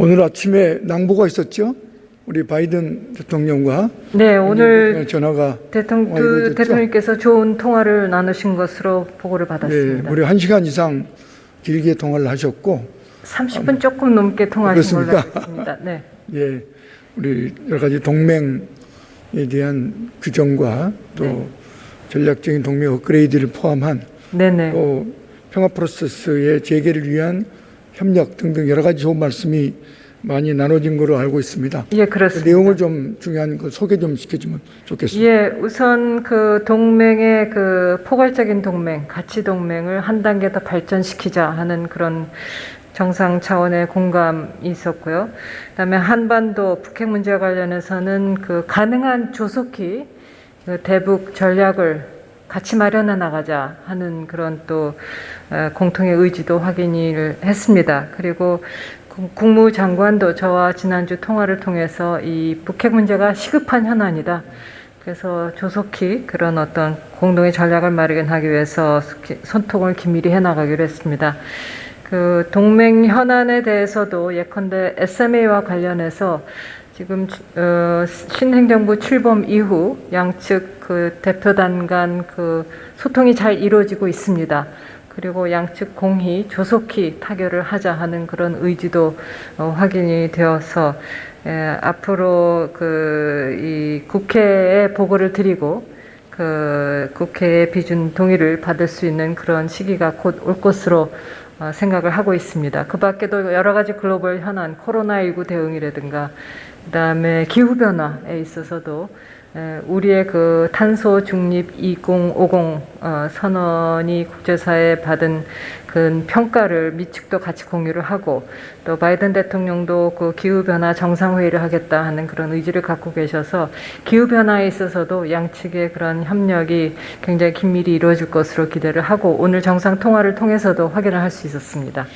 오늘 아침에 낭보가 있었죠? 우리 바이든 대통령과 네, 오늘 전화가 대통령, 이루어졌죠? 대통령께서 좋은 통화를 나누신 것으로 보고를 네, 받았습니다. 무려 한 시간 이상 길게 통화를 하셨고, 30분 조금 넘게 통화하신 걸로 있습니다. 네. 예, 우리 여러 가지 동맹에 대한 규정과 또 네. 전략적인 동맹 업그레이드를 포함한 네네. 또 평화 프로세스의 재개를 위한 협력 등등 여러 가지 좋은 말씀이 많이 나눠진 거로 알고 있습니다. 예, 그 그렇습니다. 내용을 좀 중요한 거 소개 좀 시켜주면 좋겠습니다. 예, 우선 그 동맹의 그 포괄적인 동맹, 가치 동맹을 한 단계 더 발전시키자 하는 그런 정상 차원의 공감이 있었고요. 그다음에 한반도 북핵 문제와 관련해서는 그 가능한 조속히 그 대북 전략을 같이 마련해 나가자 하는 그런 또 어, 공통의 의지도 확인을 했습니다. 그리고 국- 국무장관도 저와 지난주 통화를 통해서 이 북핵 문제가 시급한 현안이다. 그래서 조속히 그런 어떤 공동의 전략을 마련하기 위해서 기- 손톱을 긴밀히 해나가기로 했습니다. 그 동맹 현안에 대해서도 예컨대 SMA와 관련해서 지금 어, 신행정부 출범 이후 양측 그 대표단 간 그 소통이 잘 이루어지고 있습니다. 그리고 양측 공히 조속히 타결을 하자 하는 그런 의지도 어, 확인이 되어서 에, 앞으로 그 이 국회에 보고를 드리고 그 국회의 비준 동의를 받을 수 있는 그런 시기가 곧 올 것으로 어, 생각을 하고 있습니다. 그 밖에도 여러 가지 글로벌 현안, 코로나19 대응이라든가, 그 다음에 기후변화에 있어서도 에, 우리의 그 탄소 중립 2050 어, 선언이 국제사회에 받은 그 평가를 미측도 같이 공유를 하고 또 바이든 대통령도 그 기후변화 정상회의를 하겠다 하는 그런 의지를 갖고 계셔서 기후변화에 있어서도 양측의 그런 협력이 굉장히 긴밀히 이루어질 것으로 기대를 하고 오늘 정상 통화를 통해서도 확인을 할 수 있었습니다.